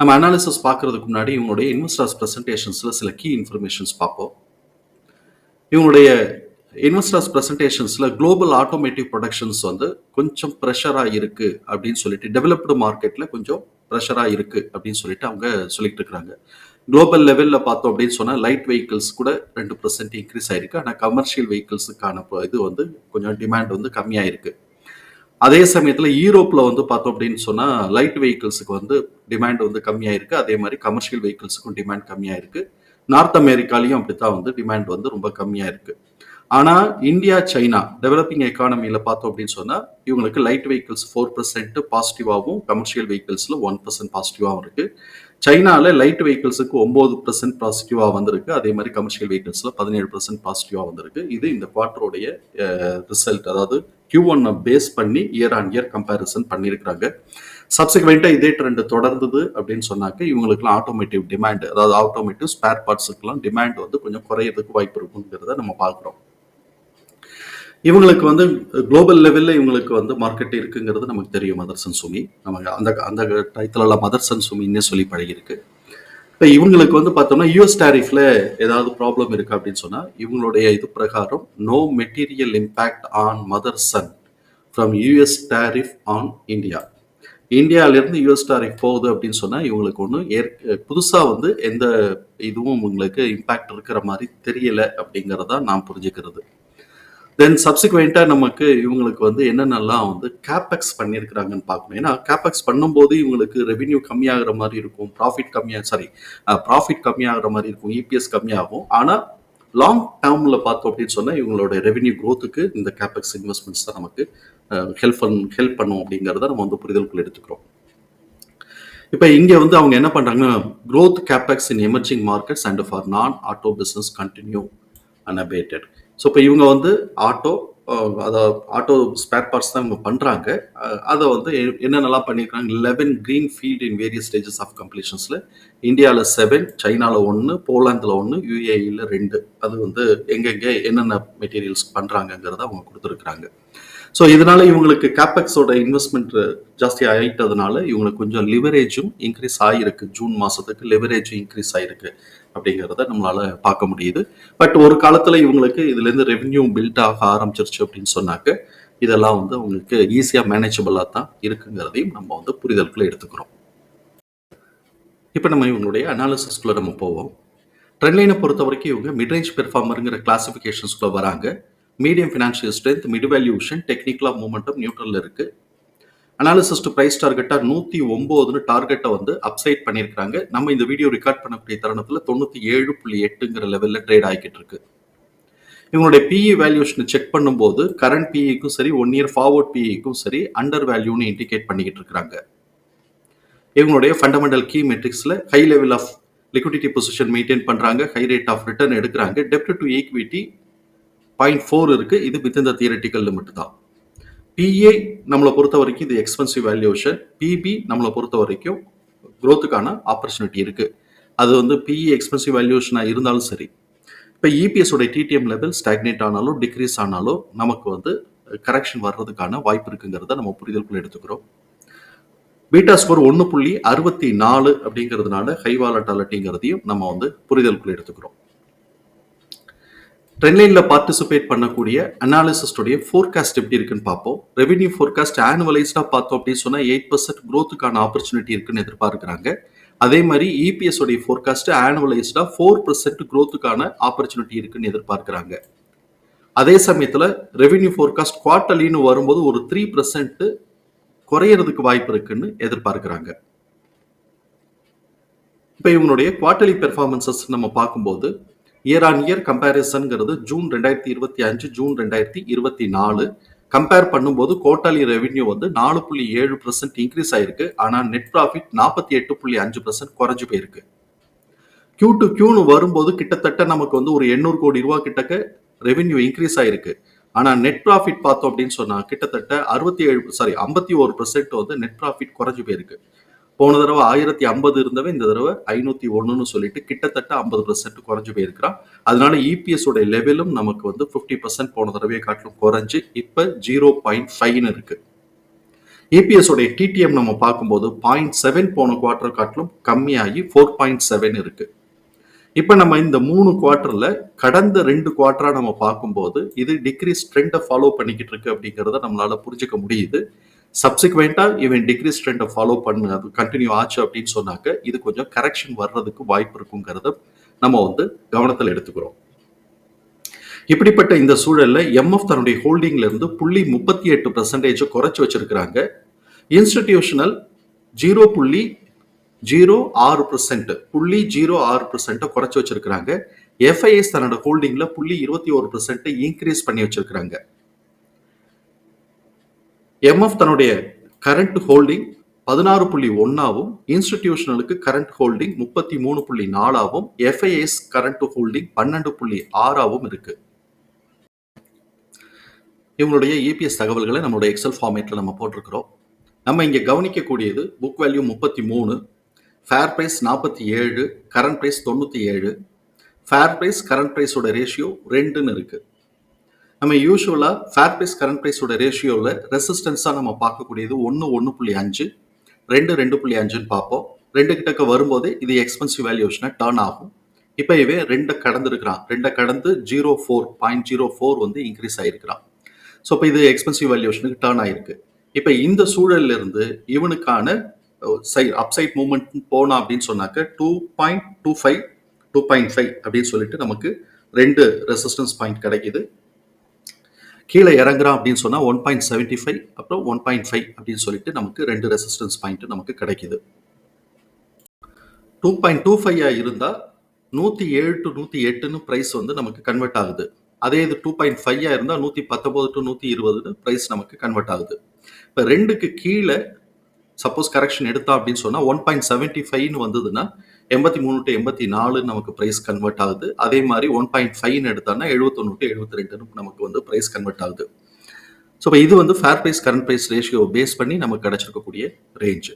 நம்ம அனாலிசிஸ் பார்க்கறதுக்கு முன்னாடி இவங்களுடைய இன்வெஸ்டர்ஸ் ப்ரெசன்டேஷன்ஸில் சில கீ இன்ஃபர்மேஷன்ஸ் பார்ப்போம். இவங்களுடைய இன்வெஸ்டர்ஸ் ப்ரெசன்டேஷன்ஸில் குளோபல் ஆட்டோமேட்டிவ் ப்ரொடக்ஷன்ஸ் வந்து கொஞ்சம் ப்ரெஷராக இருக்குது அப்படின்னு சொல்லிட்டு டெவலப்டு மார்க்கெட்டில் கொஞ்சம் ப்ரெஷராக இருக்குது அப்படின்னு சொல்லிட்டு அவங்க சொல்லிட்டு இருக்கிறாங்க குளோபல் லெவலில் பார்த்தோம் அப்படின்னு சொன்னால் லைட் வெஹிக்கிள்ஸ் கூட ரெண்டு பர்சன்ட் இன்க்ரீஸ் ஆயிருக்கு. ஆனால் கமர்ஷியல் வெஹிக்கிள்ஸுக்கான இது வந்து கொஞ்சம் டிமாண்ட் வந்து கம்மியாக இருக்குது அதே சமயத்தில் யூரோப்பில் வந்து பார்த்தோம் அப்படின்னு சொன்னால் லைட் வெஹிக்கிள்ஸுக்கு வந்து டிமாண்ட் வந்து கம்மியாக இருக்குது அதே மாதிரி கமர்ஷியல் வெஹிக்கிள்ஸுக்கும் டிமாண்ட் கம்மியாக இருக்குது நார்த் அமெரிக்காலையும் அப்படி தான் வந்து டிமாண்ட் வந்து ரொம்ப கம்மியாக இருக்குது ஆனால் இந்தியா சைனா டெவலப்பிங் எக்கானமியில் பார்த்தோம் அப்படின்னு சொன்னால் இவங்களுக்கு லைட் வெஹிக்கிள்ஸ் ஃபோர் பர்சன்ட் பாசிட்டிவாகவும் கமர்ஷியல் வெஹிக்கிள்ஸில் ஒன் பர்சன்ட் பாசிட்டிவாகவும் இருக்குது சைனாவில் லைட் வெஹிக்கிள்ஸுக்கு ஒம்பது பர்சன்ட் பாசிட்டிவாக வந்திருக்கு. அதே மாதிரி கமர்ஷியல் வெஹிக்கிள்ஸில் பதினேழு பர்சன்ட் பாசிட்டிவாக வந்திருக்கு. இது இந்த குவார்ட்டருடைய ரிசல்ட் அதாவது கியூ ஒன்னை பேஸ் பண்ணி இயர் ஆன் இயர் கம்பேரிசன் பண்ணியிருக்கிறாங்க. சப்சிக்வெண்ட்டாக இதே ட்ரெண்ட் தொடர்ந்தது அப்படின்னு சொன்னாக்க இவங்களுக்குலாம் ஆட்டோமேட்டிவ் டிமாண்ட் அதாவது ஆட்டோமேட்டிவ் ஸ்பேர் பார்ட்ஸுக்கெல்லாம் டிமாண்ட் வந்து கொஞ்சம் குறையிறதுக்கு வாய்ப்பு இருக்குங்கிறத நம்ம பார்க்குறோம். இவங்களுக்கு வந்து குளோபல் லெவலில் இவங்களுக்கு வந்து மார்க்கெட் இருக்குங்கிறது நமக்கு தெரியும் மதர்சன் சுமி. நமக்கு அந்த அந்த டயத்துலலாம் மதர்சன் சுமின்னே சொல்லி பழகிருக்கு இப்போ இவங்களுக்கு வந்து பார்த்தோம்னா யூஎஸ் டேரிஃபில் ஏதாவது ப்ராப்ளம் இருக்குது அப்படின்னு சொன்னால் இவங்களுடைய இது பிரகாரம் no material impact on Motherson from US tariff on India இந்தியாவிலேருந்து யூஎஸ் டாரிஃப் போகுது அப்படின்னு சொன்னால் இவங்களுக்கு ஒன்று ஏற் புதுசாக வந்து எந்த இதுவும் உங்களுக்கு இம்பேக்ட் இருக்கிற மாதிரி தெரியலை அப்படிங்கிறதா நான் புரிஞ்சுக்கிறது. தென் சப்சிக்வெண்ட்டாக நமக்கு இவங்களுக்கு வந்து என்னென்னலாம் வந்து கேபெக்ஸ் பண்ணியிருக்கிறாங்கன்னு பார்க்கணும். ஏன்னா கேபெக்ஸ் பண்ணும்போது இவங்களுக்கு ரெவின்யூ கம்மியாகிற மாதிரி இருக்கும் ப்ராஃபிட் கம்மியாக சாரி ப்ராஃபிட் கம்மியாகிற மாதிரி இருக்கும் இபிஎஸ் கம்மியாகும். ஆனால் லாங் டேர்மில் பார்த்தோம் அப்படின்னு சொன்னால் இவங்களோட ரெவென்யூ க்ரோத்துக்கு இந்த கேபெக்ஸ் இன்வெஸ்ட்மெண்ட்ஸ் தான் நமக்கு ஹெல்ப் பண் ஹெல்ப் பண்ணும் அப்படிங்கிறத நம்ம வந்து புரிதலுக்குள்ள எடுத்துக்கிறோம். இப்போ இங்கே வந்து அவங்க என்ன பண்ணுறாங்கன்னா growth capex in emerging markets and for non auto business continue unabated so இப்போ இவங்க வந்து ஆட்டோ அதை ஆட்டோ ஸ்பேர் பார்ட்ஸ் தான் இவங்க பண்ணுறாங்க அதை வந்து என்னென்னலாம் பண்ணியிருக்காங்க eleven green field in various stages of கம்ப்ளீஷன்ஸில் இந்தியாவில் செவன் சைனாவில் ஒன்று போலாந்தில் ஒன்று யூஏஇயில் ரெண்டு. அது வந்து எங்கெங்கே என்னென்ன மெட்டீரியல்ஸ் பண்ணுறாங்கங்கிறத அவங்க கொடுத்துருக்குறாங்க. ஸோ இதனால இவங்களுக்கு கேபெக்ஸோட இன்வெஸ்ட்மெண்ட் ஜாஸ்தி ஆகிட்டதுனால இவங்களுக்கு கொஞ்சம் லிவரேஜும் இன்க்ரீஸ் ஆகிருக்கு ஜூன் மாதத்துக்கு லிவரேஜும் இன்க்ரீஸ் ஆகிருக்கு அப்படிங்கிறத நம்மளால பார்க்க முடியுது. பட் ஒரு காலத்தில் இவங்களுக்கு இதுலேருந்து ரெவென்யூ பில்ட் ஆக ஆரம்பிச்சிருச்சு அப்படின்னு சொன்னாக்க இதெல்லாம் வந்து அவங்களுக்கு ஈஸியாக மேனேஜபிளாக தான் இருக்குங்கிறதையும் நம்ம வந்து புரிதலுக்குள்ள எடுத்துக்கிறோம். இப்போ நம்ம இவங்களுடைய அனாலிசிஸ்குள்ளே நம்ம போவோம். ட்ரெண்ட்லைனை பொறுத்த வரைக்கும் இவங்க மிட்ரேஞ்ச் பெர்ஃபார்மருங்கிற கிளாசிஃபிகேஷன்ஸ்குள்ளே வராங்க. Medium financial strength mid valuation டெக்னிக்கலாக மூமெண்டம் நியூட்ரலில் இருக்குது அனாலிசிஸ் டு ப்ரைஸ் டார்கெட்டாக நூற்றி ஒம்போதுன்னு டார்கெட்டை வந்து அப்சைட் பண்ணியிருக்காங்க நம்ம இந்த வீடியோ ரெக்கார்ட் பண்ணக்கூடிய தருணத்தில் தொண்ணூற்றி ஏழு புள்ளி எட்டுங்கிற லெவலில் ட்ரேட் ஆகிக்கிட்டு இருக்கு. இவங்களுடைய பிஇ வேல்யூஷனை செக் பண்ணும்போது கரண்ட் பிஇக்கும் சரி ஒன் இயர் ஃபார்வர்ட் பிஇக்கும் சரி அண்டர் வேல்யூன்னு இண்டிகேட் பண்ணிக்கிட்டு இருக்கிறாங்க இவங்களுடைய fundamental key மெட்ரிக்ஸில் high level of liquidity position maintain பண்ணுறாங்க ஹை ரேட் ஆஃப் ரிட்டர்ன் எடுக்கிறாங்க டெப்ட் டு ஈக்விட்டி பாயிண்ட் ஃபோர் இருக்குது இது வித் இந்த தியரட்டிக்கல் லிமிட் தான். பிஏ நம்மளை பொறுத்த வரைக்கும் இது எக்ஸ்பென்சிவ் வேல்யூஷன் பிபி நம்மளை பொறுத்த வரைக்கும் க்ரோத்துக்கான ஆப்பர்ச்சுனிட்டி இருக்குது அது வந்து பிஇ எக்ஸ்பென்சிவ் வேல்யூஷனாக இருந்தாலும் சரி. இப்போ இபிஎஸோட டிடிஎம் லெவல் ஸ்டாக்னேட் ஆனாலும் டிக்ரீஸ் ஆனாலும் நமக்கு வந்து கரெக்ஷன் வர்றதுக்கான வாய்ப்பு இருக்குங்கிறத நம்ம புரிதலுக்குள்ள எடுத்துக்கிறோம். பீட்டா ஸ்கோர் ஒன்று புள்ளி அறுபத்தி நாலு அப்படிங்கிறதுனால ஹை வாலட்டாலிட்டிங்கிறதையும் நம்ம வந்து புரிதலுக்குள்ள எடுத்துக்கிறோம். ட்ரெண்ட்லைனில் பார்ட்டிசிபேட் பண்ணக்கூடிய அனாலிசிஸ்டோடைய ஃபோர்காஸ்ட் எப்படி இருக்குன்னு பார்ப்போம். ரெவென்யூ ஃபோர்காஸ்ட் ஆனுவலைஸ்டாக பார்த்தோம் அப்படின்னு சொன்னால் எயிட் பர்சன்ட் க்ரோத்துக்கான ஆப்பர்ச்சுனிட்டி இருக்குன்னு எதிர்பார்க்குறாங்க. அதே மாதிரி இபிஎஸ் உடைய ஃபோர்காஸ்ட் ஆனுவலைஸ்டாக ஃபோர் பர்சன்ட் க்ரோத்துக்கான ஆப்பர்ச்சுனிட்டி இருக்குன்னு எதிர்பார்க்குறாங்க. அதே சமயத்தில் ரெவென்யூ ஃபோர்காஸ்ட் குவார்டர்லின்னு வரும்போது ஒரு த்ரீ பர்சன்ட் குறையிறதுக்கு வாய்ப்பு இருக்குன்னு எதிர்பார்க்குறாங்க. இப்போ இவங்களுடைய குவார்டர்லி பெர்ஃபார்மன்சஸ் நம்ம பார்க்கும்போது இயர் ஆன் இயர் கம்பேரிசன்ங்கிறது ஜூன் ரெண்டாயிரத்தி இருபத்தி அஞ்சு ஜூன் ரெண்டாயிரத்தி இருபத்தி நாலு. கம்பேர் பண்ணும்போது கோட்டாலி ரெவென்யூ வந்து நாலு புள்ளி ஏழு பர்சன்ட் இன்க்ரீஸ் ஆயிருக்கு. ஆனால் நெட் ப்ராஃபிட் நாற்பத்தி எட்டு புள்ளி அஞ்சு பர்சன்ட் குறைஞ்சு போயிருக்கு. கியூ டு கியூன்னு வரும்போது கிட்டத்தட்ட நமக்கு வந்து ஒரு எண்ணூறு கோடி ரூபா கிட்டக்க ரெவென்யூ இன்க்ரீஸ் ஆயிருக்கு. ஆனால் நெட் ப்ராஃபிட் பார்த்தோம் அப்படின்னு சொன்னால் கிட்டத்தட்ட அறுபத்தி ஏழு சாரி ஐம்பத்தி ஒரு பர்சன்ட் வந்து நெட் ப்ராஃபிட் குறைஞ்சு போயிருக்கு. போன தடவை ஆயிரத்தி ஐம்பது இருந்தவன் இந்த தடவை ஐநூத்தி ஒன்றுன்னு சொல்லிட்டு கிட்டத்தட்ட ஐம்பது பர்சன்ட் குறைஞ்சு போயிருக்கிறான். அதனால இபிஎஸ் உடைய லெவலும் நமக்கு வந்து ஃபிஃப்டி பர்சன்ட் போன தடவையை காட்டிலும் குறைஞ்சு இப்ப ஜீரோ பாயிண்ட் ஃபைவ்னு இருக்கு. இபிஎஸ் உடைய டிடிஎம் நம்ம பார்க்கும்போது பாயிண்ட் செவன் போன குவார்டர் காட்டிலும் கம்மியாகி ஃபோர் பாயிண்ட் செவன் இருக்கு. இப்போ நம்ம இந்த மூணு குவார்டர்ல கடந்த ரெண்டு குவார்டரா நம்ம பார்க்கும்போது இது டிக்ரீஸ் ட்ரெண்டை ஃபாலோ பண்ணிக்கிட்டு இருக்கு அப்படிங்கிறத நம்மளால புரிஞ்சுக்க முடியுது. சப்சிக்வெண்ட்டாக இவன் டிக்ரீஸ் ட்ரெண்டை ஃபாலோ பண்ணு அது கண்டினியூ ஆச்சு அப்படின்னு சொன்னாக்க இது கொஞ்சம் கரெக்ஷன் வர்றதுக்கு வாய்ப்பு இருக்குங்கிறத நம்ம வந்து கவனத்தில் எடுத்துக்கிறோம். இப்படிப்பட்ட இந்த சூழல்ல எம்எஃப் தன்னுடைய ஹோல்டிங்ல இருந்து புள்ளி முப்பத்தி எட்டு பர்சன்டேஜ் குறைச்சி வச்சிருக்கிறாங்க. இன்ஸ்டிடியூஷனல் ஜீரோ புள்ளி ஜீரோ ஆறு பர்சன்ட் புள்ளி ஜீரோ ஆறு பர்சன்ட்டை குறைச்சி வச்சிருக்கிறாங்க. எஃப்ஐஎஸ் தன்னோட ஹோல்டிங்கில் புள்ளி இருபத்தி ஒரு பர்சன்ட்டை இன்க்ரீஸ் பண்ணி வச்சிருக்கிறாங்க. எம்எஃப் தன்னுடைய கரண்ட் ஹோல்டிங் பதினாறு புள்ளி ஒன்னாவும் இன்ஸ்டிடியூஷனலுக்கு கரண்ட் ஹோல்டிங் முப்பத்தி மூணு புள்ளி நாலாவும் எஃப்ஐஎஸ் கரண்ட் ஹோல்டிங் பன்னெண்டு புள்ளி ஆறாவும் இருக்கு. இவங்களுடைய இபிஎஸ் தகவல்களை நம்மளுடைய எக்ஸல் ஃபார்மேட்டில் நம்ம போட்டிருக்கிறோம். நம்ம இங்கே கவனிக்கக்கூடியது புக் வேல்யூ முப்பத்தி மூணு ஃபேர் ப்ரைஸ் நாற்பத்தி ஏழு கரண்ட் ப்ரைஸ் தொண்ணூற்றி ஏழு ஃபேர் ப்ரைஸ் கரண்ட் ப்ரைஸோட ரேஷியோ ரெண்டுன்னு இருக்குது நம்ம யூஸ்வலாக ஃபேர் ப்ரைஸ் கரண்ட் ப்ரைஸோட ரேஷியோவில் ரெசிஸ்டன்ஸாக நம்ம பார்க்கக்கூடியது ஒன்று ஒன்று புள்ளி அஞ்சு ரெண்டு ரெண்டு புள்ளி அஞ்சுன்னு பார்ப்போம். ரெண்டு கிட்டக்க வரும்போதே இது எக்ஸ்பென்சிவ் வேல்யூஷனை டேர்ன் ஆகும். இப்போ இவே ரெண்டை கடந்துருக்கிறான். ரெண்டை கடந்து zero four point zero four வந்து இன்க்ரீஸ் ஆகிருக்கிறான் ஸோ இப்போ இது எக்ஸ்பென்சிவ் வேல்யூஷனுக்கு டேர்ன் ஆகிருக்கு இப்போ இந்த சூழல்ல இருந்து இவனுக்கான சைட் அப்சைட் மூவ்மெண்ட் போனோம் அப்படின்னு சொன்னாக்க two point two five two point five அப்படின்னு சொல்லிட்டு நமக்கு ரெண்டு ரெசிஸ்டன்ஸ் பாயிண்ட் கிடைக்குது. கீழே இறங்குறான் அப்படின்னு சொன்னால் ஒன் பாயிண்ட் செவன்ட்டி ஃபைவ் அப்புறம் ஒன் பாயிண்ட் ஃபைவ் அப்படின்னு சொல்லிட்டு நமக்கு ரெண்டு ரெசிஸ்டன்ஸ் பாயிண்ட் நமக்கு கிடைக்குது. டூ பாயிண்ட் டூ ஃபைவ் இருந்தால் நூற்றி ஏழு டு நூற்றி எட்டுன்னு ப்ரைஸ் வந்து நமக்கு கன்வெர்ட் ஆகுது. அதே இது டூ பாயிண்ட் ஃபைவாக இருந்தால் நூற்றி பத்தொம்போது டு நூற்றி இருபதுன்னு ப்ரைஸ் நமக்கு கன்வெர்ட் ஆகுது. இப்போ ரெண்டுக்கு கீழே சப்போஸ் கரெக்ஷன் எடுத்தா அப்படின்னு சொன்னால் ஒன் பாயிண்ட் செவன்ட்டி ஃபைவ்னு வந்ததுன்னா எண்பத்தி மூணு டு எண்பத்தி நாலு நமக்கு ப்ரைஸ் கன்வெர்ட் ஆகுது. அதே மாதிரி ஒன் பாயிண்ட் ஃபைவ்னு எடுத்தோம்னா எழுபத்தொன்று டு எழுபத்தி ரெண்டுன்னு நமக்கு வந்து ப்ரைஸ் கன்வெர்ட் ஆகுது. ஸோ இப்போ இது வந்து fair price current price ratio base பண்ணி நமக்கு கிடைச்சிருக்கக்கூடிய ரேஞ்சு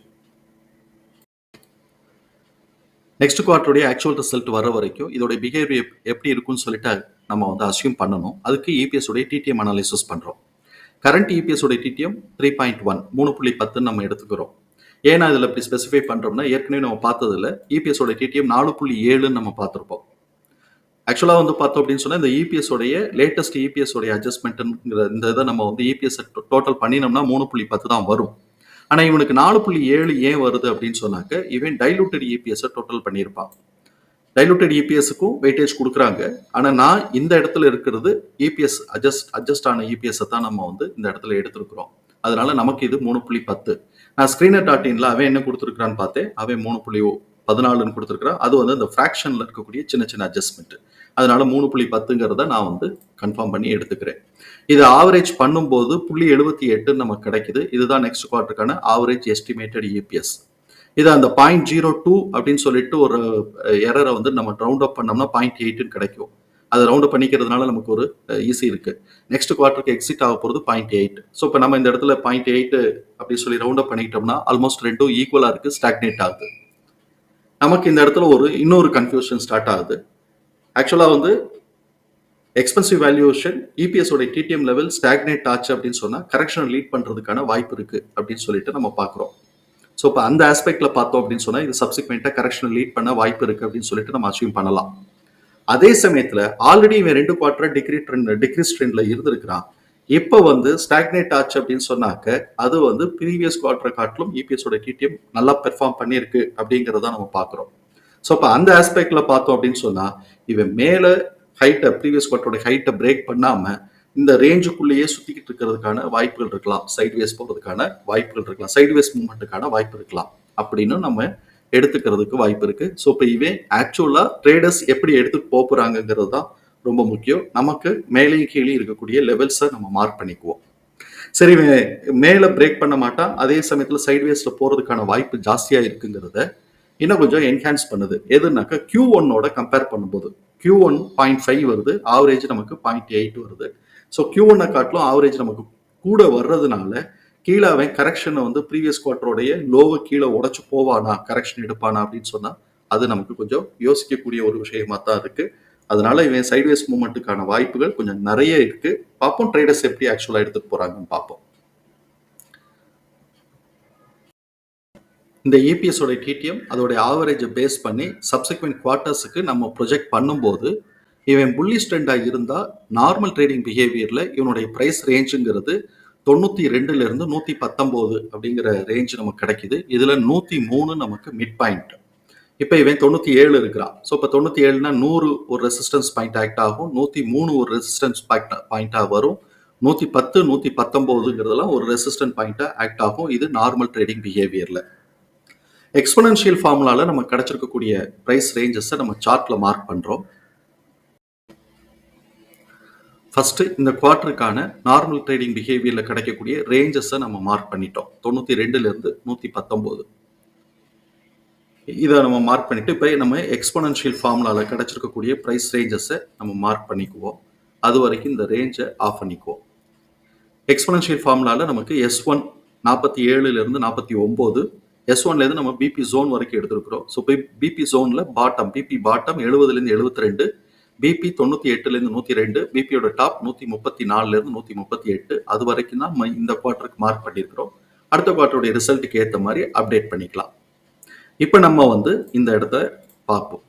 நெக்ஸ்ட் குவார்டருடைய ஆக்சுவல் ரிசல்ட் வர வரைக்கும் இதோட பிஹேவியர் எப்படி இருக்கும்னு சொல்லிட்டு நம்ம வந்து அசியூம் பண்ணணும். அதுக்கு இபிஎஸ் உடைய டிடிஎம் அனாலிசிஸ் பண்ணுறோம் கரண்ட் இபிஎஸ் உடைய டிடிஎம் த்ரீ பாயிண்ட் ஒன் மூணு புள்ளி பத்துன்னு நம்ம எடுத்துக்கிறோம். ஏன்னா இதில் இப்படி ஸ்பெசிஃபை பண்ணுறோம்னா ஏற்கனவே நம்ம பார்த்ததில்ல. இபிஎஸோட டிடிஎம் நாலு புள்ளி ஏழுன்னு நம்ம பார்த்துருப்போம். ஆக்சுவலாக வந்து பார்த்தோம் அப்படின்னு சொன்னால் இந்த இபிஎஸோடைய லேட்டஸ்ட் இபிஎஸோடைய அட்ஜஸ்ட்மெண்ட்டுங்கிற இந்த இதை நம்ம வந்து இபிஎஸ் டோட்டல் பண்ணினோம்னா மூணு புள்ளி பத்து தான் வரும். ஆனால் இவனுக்கு நாலு புள்ளி ஏழு ஏன் வருது அப்படின்னு சொன்னாக்க இவன் டைலூட்டட் இபிஎஸ்ஸை டோட்டல் பண்ணியிருப்பான். டைலூட்டட் இபிஎஸ்க்கும் வெயிட்டேஜ் கொடுக்குறாங்க. ஆனால் நான் இந்த இடத்துல இருக்கிறது இபிஎஸ் அட்ஜஸ்ட் அட்ஜஸ்ட் ஆன இபிஎஸ்ஸை தான் நம்ம வந்து இந்த இடத்துல எடுத்திருக்கிறோம். அதனால நமக்கு இது மூணு புள்ளி பத்து. நான் ஸ்க்ரீனர் டாட் இன்ல அவன் என்ன கொடுத்துருக்கான்னு பார்த்தேன். அவன் மூணு புள்ளி பதினாலுன்னு கொடுத்துருக்கான் அது வந்து அந்த ஃப்ராக்ஷனில் இருக்கக்கூடிய சின்ன சின்ன அட்ஜஸ்ட்மெண்ட் அதனால மூணு புள்ளி பத்துங்கிறத நான் வந்து கன்ஃபார்ம் பண்ணி எடுத்துக்கிறேன். இது ஆவரேஜ் பண்ணும்போது புள்ளி எழுபத்தி எட்டுன்னு நமக்கு கிடைக்குது. இதுதான் நெக்ஸ்ட் குவார்ட்டருக்கான ஆவரேஜ் எஸ்டிமேட்டட் இபிஎஸ் இது அந்த பாயிண்ட் ஜீரோ டூ அப்படின்னு சொல்லிட்டு ஒரு எரரை வந்து நம்ம ரவுண்ட் அப் பண்ணோம்னா பாயிண்ட் எயிட்டுன்னு கிடைக்கும். அதை ரவுண்ட் பண்ணிக்கிறதுனால நமக்கு ஒரு ஈஸி இருக்குது நெக்ஸ்ட் குவார்ட்டருக்கு எக்ஸிட் ஆக போகிறது பாயிண்ட் எயிட் ஸோ இப்போ நம்ம இந்த இடத்துல பாயிண்ட் எயிட் அப்படின்னு சொல்லி ரவுண்ட் அப் பண்ணிக்கிட்டோம்னா ஆல்மோஸ்ட் ரெண்டும் ஈக்குவலாக இருக்குது ஸ்டாக்னேட் ஆகுது. நமக்கு இந்த இடத்துல ஒரு இன்னொரு கன்ஃபியூஷன் ஸ்டார்ட் ஆகுது. ஆக்சுவலாக வந்து எக்ஸ்பென்சிவ் வேல்யூஷன் இபிஎஸோட டிடிஎம் லெவல் ஸ்டாக்னேட் ஆச்சு அப்படின்னு சொன்னால் கரெக்ஷன் லீட் பண்ணுறதுக்கான வாய்ப்பு இருக்குது அப்படின்னு சொல்லிட்டு நம்ம பார்க்குறோம். ஸோ இப்போ அந்த ஆஸ்பெக்டில் பார்த்தோம் அப்படின்னு சொன்னால் இது சப்சிக்வெண்ட்டாக கரெக்ஷன் லீட் பண்ண வாய்ப்பு இருக்குது அப்படின்னு சொல்லிட்டு நம்ம அச்சீவ் பண்ணலாம். அதே சமயத்தில் ஆல்ரெடி இவன் ரெண்டு குவார்டர் டிகிரி ட்ரெண்ட் டிகிரிஸ் ட்ரெண்ட்ல இருந்திருக்கிறான். இப்போ வந்து ஸ்டாக்னேட் ஆச்சு அப்படின்னு சொன்னாக்க அது வந்து ப்ரீவியஸ் குவார்ட்டரை காட்டிலும் இபிஎஸோட டிடிஎம் நல்லா பெர்ஃபார்ம் பண்ணியிருக்கு அப்படிங்கிறத நம்ம பார்க்குறோம். ஸோ அப்போ அந்த ஆஸ்பெக்ட்ல பார்த்தோம் அப்படின்னு சொன்னா இவன் மேலே ஹைட்டை ப்ரீவியஸ் குவார்டரோட ஹைட்டை பிரேக் பண்ணாம இந்த ரேஞ்சுக்குள்ளேயே சுற்றிக்கிட்டு இருக்கிறதுக்கான வாய்ப்புகள் இருக்கலாம். சைட்வேஸ் போகிறதுக்கான வாய்ப்புகள் இருக்கலாம். சைட்வேஸ் மூவ்மெண்ட்டுக்கான வாய்ப்பு இருக்கலாம். அப்படின்னு நம்ம எடுத்துக்கிறதுக்கு வாய்ப்பு இருக்கு. ஸோ இப்போ இவன் ஆக்சுவலாக ட்ரேடர்ஸ் எப்படி எடுத்துகிட்டு போக போகிறாங்கங்கிறது தான் ரொம்ப முக்கியம். நமக்கு மேலேயும் கீழே இருக்கக்கூடிய லெவல்ஸை நம்ம மார்க் பண்ணிக்குவோம். சரி மேலே பிரேக் பண்ண மாட்டான். அதே சமயத்தில் சைட்வேஸில் போகிறதுக்கான வாய்ப்பு ஜாஸ்தியாக இருக்குங்கிறத இன்னும் கொஞ்சம் என்ஹான்ஸ் பண்ணுது. எதுனாக்கா கியூ ஒன்னோட கம்பேர் பண்ணும்போது. கியூ ஒன் பாயிண்ட் ஃபைவ் வருது. ஆவரேஜ் நமக்கு பாயிண்ட் எயிட் வருது. ஸோ கியூ ஒன்னை காட்டிலும் ஆவரேஜ் நமக்கு கூட வர்றதுனால கீழே அவன் கரெக்ஷனை வந்து ப்ரீவியஸ் குவார்டருடைய லோவை கீழே உடச்சு போவானா கரெக்ஷன் எடுப்பானா அப்படின்னு சொன்னால் அது நமக்கு கொஞ்சம் யோசிக்கக்கூடிய ஒரு விஷயமா தான் இருக்கு. அதனால இவன் சைட்வேஸ் மூமெண்ட்டுக்கான வாய்ப்புகள் கொஞ்சம் நிறைய இருக்கு. பார்ப்போம் ட்ரேடர்ஸ் எப்படி ஆக்சுவலாக எடுத்துட்டு போறாங்கன்னு பார்ப்போம். இந்த இபிஎஸோட டிடிஎம் அதோடைய ஆவரேஜை பேஸ் பண்ணி சப்சிக்வெண்ட் குவார்ட்டர்ஸுக்கு நம்ம ப்ரொஜெக்ட் பண்ணும்போது இவன் புள்ளி ஸ்ட்ரெண்டாக இருந்தால் நார்மல் ட்ரேடிங் பிஹேவியரில் இவனுடைய ப்ரைஸ் ரேஞ்சுங்கிறது தொண்ணூற்றி ரெண்டுலேருந்து நூற்றி பத்தொம்போது அப்படிங்கிற ரேஞ்ச் நமக்கு கிடைக்குது. இதில் நூற்றி மூணு நமக்கு மிட் பாயிண்ட் இப்போ இவன் தொண்ணூற்றி ஏழு இருக்கிறான். ஸோ இப்போ தொண்ணூற்றி ஏழுனா நூறு ஒரு ரெசிஸ்டன்ஸ் பாயிண்ட் ஆக்ட் ஆகும். நூற்றி மூணு ஒரு ரெசிஸ்டன்ஸ் பாயிண்ட் பாயிண்ட்டாக வரும். நூற்றி பத்து நூற்றி பத்தொம்போதுங்கிறதெல்லாம் ஒரு ரெசிஸ்டன்ட் பாயிண்ட்டாக ஆக்ட் ஆகும். இது நார்மல் ட்ரேடிங் பிஹேவியரில் எக்ஸ்பனன்ஷியல் ஃபார்முலாவில் நம்ம கிடச்சிருக்கக்கூடிய ப்ரைஸ் ரேஞ்சஸை நம்ம சார்ட்டில் மார்க் பண்ணுறோம் ஃபஸ்ட்டு இந்த குவார்ட்டருக்கான நார்மல் ட்ரேடிங் பிஹேவியரில் கிடைக்கக்கூடிய ரேஞ்சஸை நம்ம மார்க் பண்ணிட்டோம். தொண்ணூற்றி ரெண்டுலேருந்து நூற்றி பத்தொம்போது இதை நம்ம மார்க் பண்ணிவிட்டு இப்போ நம்ம எக்ஸ்பனன்ஷியல் ஃபார்முலாவில் கிடைச்சிருக்கக்கூடிய ப்ரைஸ் ரேஞ்சஸை நம்ம மார்க் பண்ணிக்குவோம். அது வரைக்கும் இந்த ரேஞ்சை ஆஃப் பண்ணிக்குவோம். எக்ஸ்பனன்ஷியல் ஃபார்முலாவில் நமக்கு எஸ் ஒன் நாற்பத்தி ஏழுலேருந்து நாற்பத்தி ஒம்பது எஸ் ஒன்லேருந்து நம்ம பிபி ஜோன் வரைக்கும் எடுத்துருக்குறோம். ஸோ போய் பிபி ஜோனில் பாட்டம் பிபி பாட்டம் எழுபதுலேருந்து எழுபத்தி ரெண்டு பிபி தொண்ணூற்றி எட்டுலேருந்து நூற்றி ரெண்டு பிபியோட டாப் நூற்றி முப்பத்தி நாலுலேருந்து நூற்றி முப்பத்தி எட்டு. அது வரைக்கும் தான் இந்த குவார்ட்டருக்கு மார்க் பண்ணியிருக்கிறோம் அடுத்த குவார்ட்டருடைய ரிசல்ட்டுக்கு ஏற்ற மாதிரி அப்டேட் பண்ணிக்கலாம். இப்போ நம்ம வந்து இந்த இடத்த பார்ப்போம்.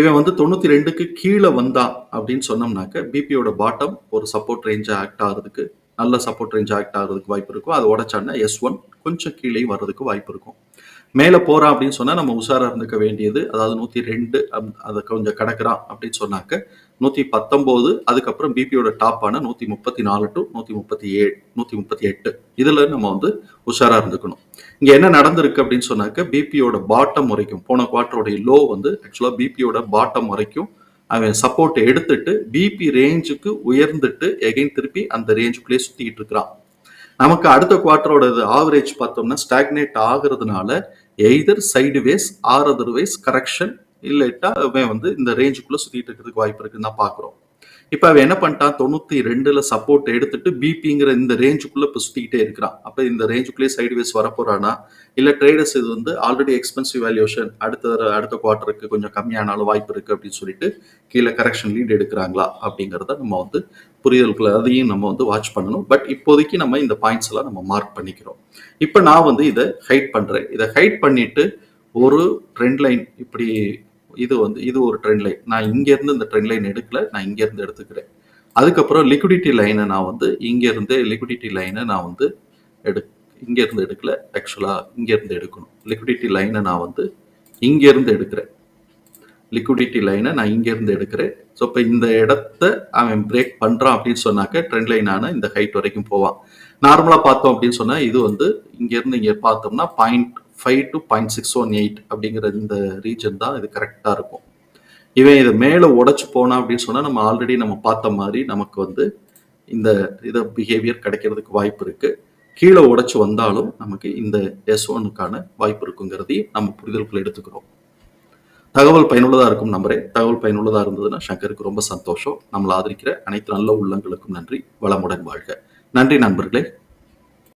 இவன் வந்து தொண்ணூற்றி ரெண்டுக்கு கீழே வந்தான் அப்படின்னு சொன்னோம்னாக்க பிபியோட பாட்டம் ஒரு சப்போர்ட் ரேஞ்சாக ஆக்ட் ஆகிறதுக்கு நல்ல சப்போர்ட் ரேஞ்ச் ஆக்ட் ஆகிறதுக்கு வாய்ப்பு இருக்கும். அதை உடச்சான்னா எஸ் ஒன் கொஞ்சம் கீழே வர்றதுக்கு வாய்ப்பு இருக்கும். மேலே போகிறான் அப்படின்னு சொன்னால் நம்ம உஷாராக இருந்துக்க வேண்டியது. அதாவது நூற்றி ரெண்டு அதை கொஞ்சம் கிடக்குறான் அப்படின்னு சொன்னாக்க நூற்றி பத்தொம்போது அதுக்கப்புறம் பிபியோட டாப்பான நூற்றி முப்பத்தி நாலு டு நூற்றி முப்பத்தி ஏழு நூற்றி முப்பத்தி எட்டு இதில் நம்ம வந்து உஷாராக இருந்துக்கணும். இங்கே என்ன நடந்திருக்கு அப்படின்னு சொன்னாக்க பிபியோட பாட்டம் வரைக்கும் போன குவார்டருடைய லோ வந்து ஆக்சுவலாக பிபியோட பாட்டம் வரைக்கும் அவன் சப்போர்ட் எடுத்துட்டு பிபி ரேஞ்சுக்கு உயர்ந்துட்டு எகைன் திருப்பி அந்த ரேஞ்சுக்குள்ளேயே சுற்றிக்கிட்டு இருக்கிறான். நமக்கு அடுத்த குவார்டரோட ஆவரேஜ் பார்த்தோம்னா stagnate ஆகுறதுனால either sideways or otherwise correction இல்லட்டா வந்து இந்த ரேஞ்சுக்குள்ள சுத்திட்டு இருக்கிறதுக்கு வாய்ப்பு இருக்குன்னு தான் பாக்குறோம் இப்போ அவன் என்ன பண்ணிட்டான்? தொண்ணூத்தி ரெண்டுல சப்போர்ட் எடுத்துட்டு பிபிங்கிற இந்த ரேஞ்சுக்குள்ள இப்போ சுத்திக்கிட்டே இருக்கிறான். அப்ப இந்த ரேஞ்சுக்குள்ளேயே சைடு வேஸ் வரப்போறானா? இல்ல ட்ரேடர்ஸ் இது வந்து ஆல்ரெடி எக்ஸ்பென்சிவ் வேல்யூஷன் அடுத்த அடுத்த குவார்ட்டருக்கு கொஞ்சம் கம்மியானாலும் வாய்ப்பு இருக்கு அப்படின்னு சொல்லிட்டு கீழே கரெக்ஷன் லீட் எடுக்கிறாங்களா? அப்படிங்கிறத நம்ம வந்து புரிதலுக்குள்ள அதையும் நம்ம வந்து வாட்ச் பண்ணணும். பட் இப்போதைக்கு நம்ம இந்த பாயிண்ட்ஸ் எல்லாம் நம்ம மார்க் பண்ணிக்கிறோம். இப்போ நான் வந்து இதை ஹைட் பண்றேன். இதை ஹைட் பண்ணிட்டு ஒரு ட்ரெண்ட் லைன் இப்படி இது வந்து இது ஒரு ட்ரெண்ட் லைன் நான் இங்கேருந்து இந்த ட்ரெண்ட் லைன் எடுக்கல நான் இங்கேருந்து எடுத்துக்கிறேன். அதுக்கப்புறம் லிக்விடிட்டி லைனை நான் வந்து இங்கேருந்து லிக்விடிட்டி லைனை நான் வந்து எடு இங்கேருந்து எடுக்கல ஆக்சுவலாக இங்கேருந்து எடுக்கணும். லிக்விடிட்டி லைனை நான் வந்து இங்கேருந்து எடுக்கிறேன். லிக்விடிட்டி லைனை நான் இங்கேருந்து எடுக்கிறேன். ஸோ இப்போ இந்த இடத்த அவன் பிரேக் பண்ணுறான் அப்படின்னு சொன்னாக்க ட்ரெண்ட் லைனான இந்த ஹைட் வரைக்கும் போவான். நார்மலாக பார்த்தோம் அப்படின்னு சொன்னால் இது வந்து இங்கேருந்து இங்கே பார்த்தோம்னா point five to point six one eight அப்படிங்கிற இந்த ரீஜன் தான் இது கரெக்டாக இருக்கும். இவன் இது மேலே உடச்சி போனா அப்படின்னு சொன்னால் நம்ம ஆல்ரெடி நம்ம பார்த்த மாதிரி நமக்கு வந்து இந்த இதை பிஹேவியர் கிடைக்கிறதுக்கு வாய்ப்பு இருக்குது கீழே உடச்சி வந்தாலும் நமக்கு இந்த எஸ் ஒனுக்கான வாய்ப்பு இருக்குங்கிறதையும் நம்ம புரிதலுக்குள்ள எடுத்துக்கிறோம். தகவல் பயனுள்ளதாக இருக்கும் நம்பரே. தகவல் பயனுள்ளதாக இருந்ததுன்னா சங்கருக்கு ரொம்ப சந்தோஷம். நம்மளை ஆதரிக்கிற அனைத்து நல்ல உள்ளங்களுக்கும் நன்றி. வளமுடன் வாழ்க. நன்றி நண்பர்களே.